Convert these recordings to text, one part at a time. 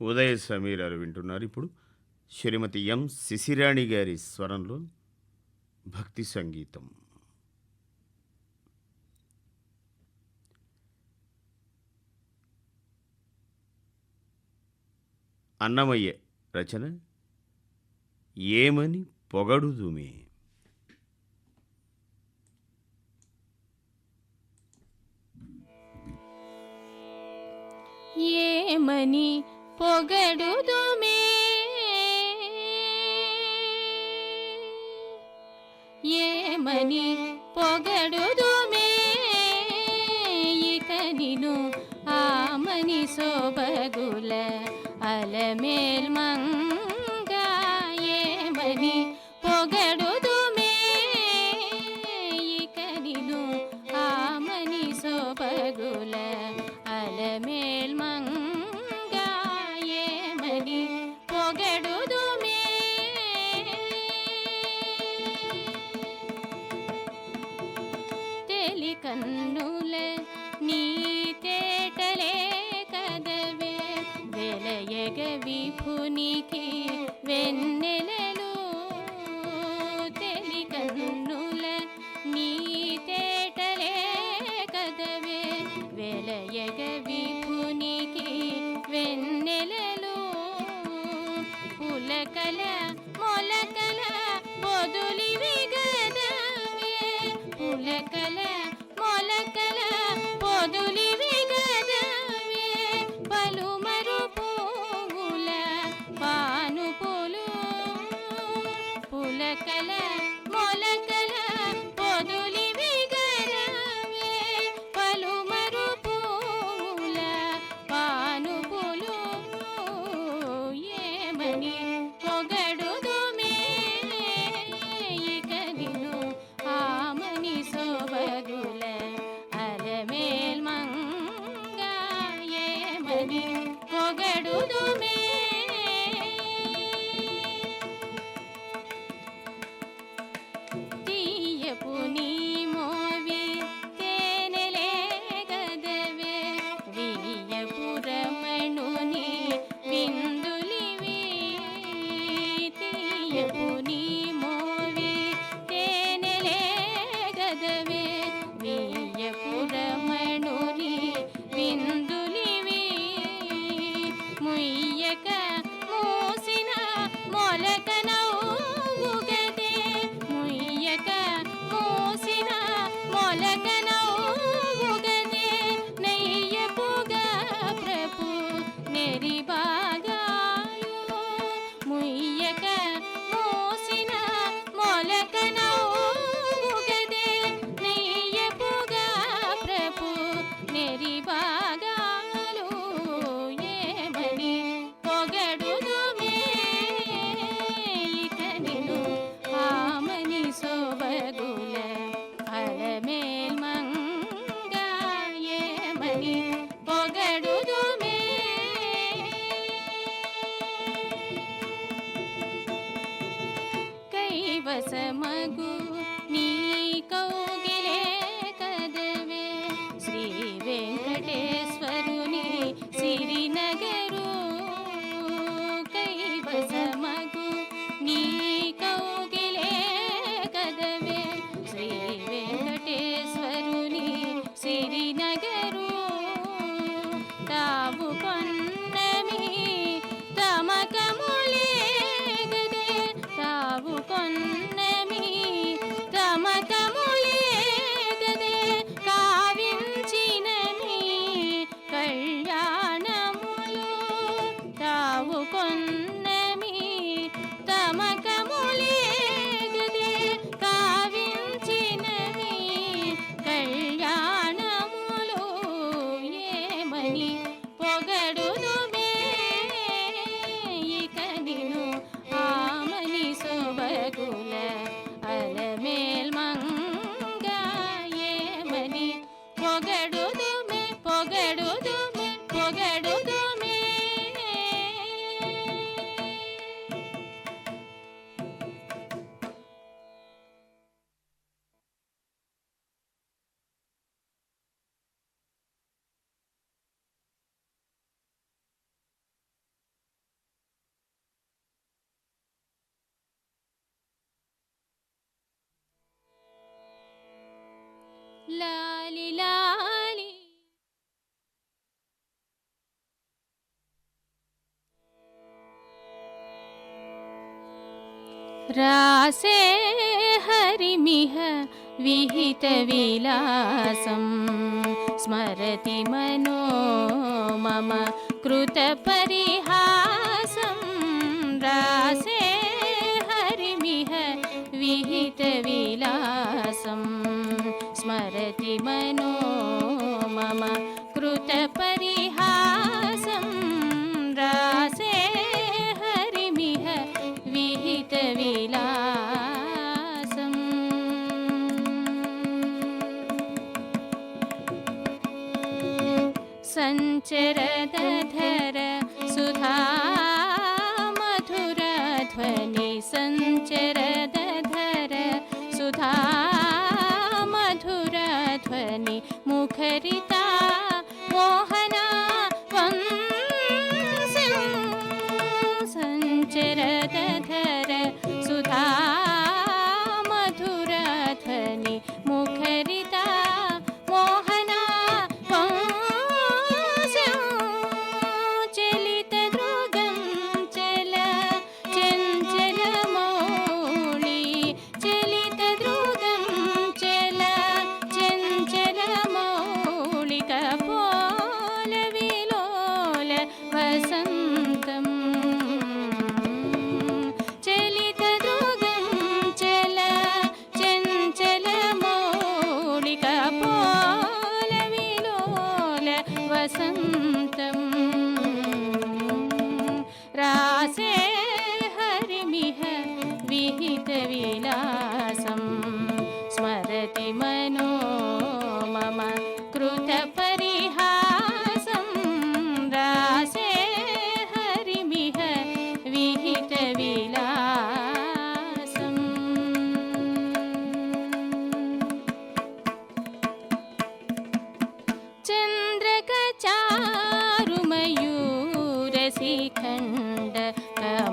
ఉదయ సమీరారు వింటున్నారు. ఇప్పుడు శ్రీమతి ఎం. శిశిరాణి గారి స్వరంలో భక్తి సంగీతం. అన్నమయ్య రచన ఏమని పొగడుదుమే? ఏమని പൊകടുതുമേ ఏమని పొగడుదుమే ఇక నిను ఆమని సోబగుల అలమేల్మంగ చెలి కన్నులే నీ తేటలే కదవే. వెలయగ విభుని మొలకల మొలకల పొదులి విగరవే పలుమరు పూల పానుపులు ఏమని పొగడుదు ఇక నిన్ను ఆమని సోబగుల అరమేల్ మంగ ఏమని పొగడుదు మే মনি శ్రీ వెంకటేశ్వర रासे हरिमिह विहितविलासं स्मरति मनो मम कृतपरिहासं रासे हरिमिह विहितविलासं स्मरति मनो मम सञ्चरदधर सुधा मधुरध्वनि सञ्चरदधर सुधा मधुरध्वनि मुखरिता frase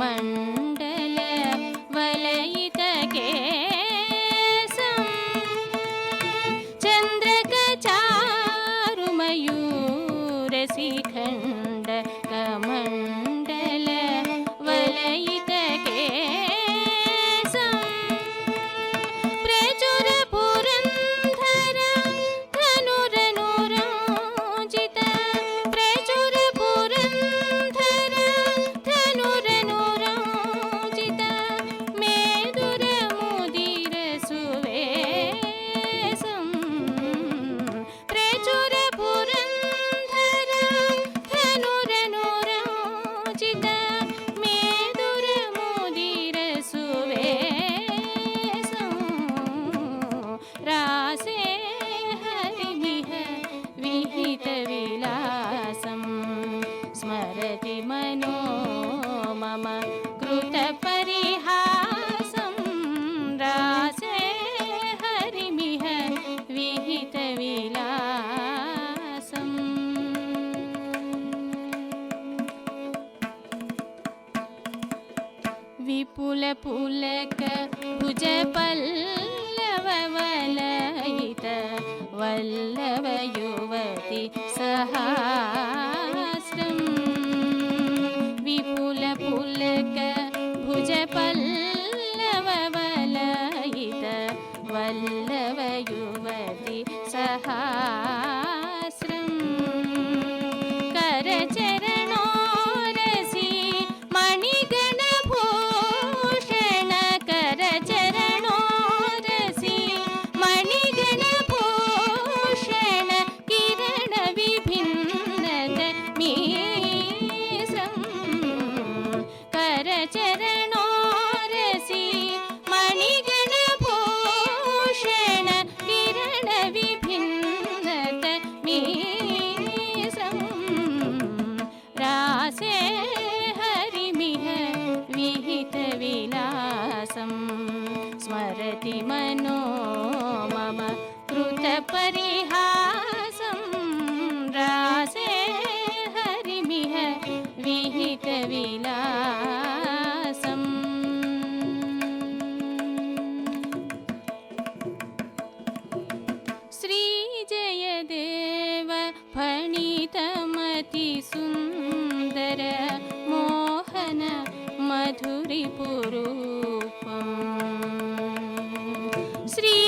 कमण्डल మనో మమ కృత పరిహాసం రాసే హరిమిహ విహిత విలాసం విపుల పులక భుజ పల్లవలయిత వల్లవ యువతి సహా വിഹിതവിലാസം. ശ്രീജയദേവ ഫണിതമതി സുന്ദര മോഹന മധുരിപുരൂപം. ശ്രീ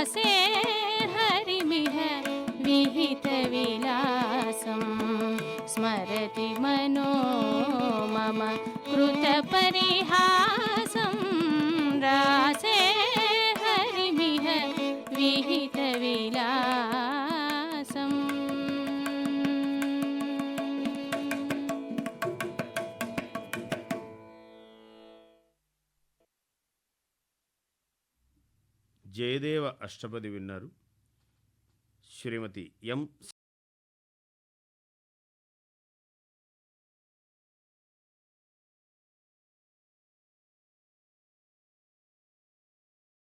विलासे हरिमिह विहितविलासं स्मरति मनो मम कृत कृतपरिहासं रासे हरिमिह विहित జయదేవ అష్టపది విన్నారు. శ్రీమతి ఎం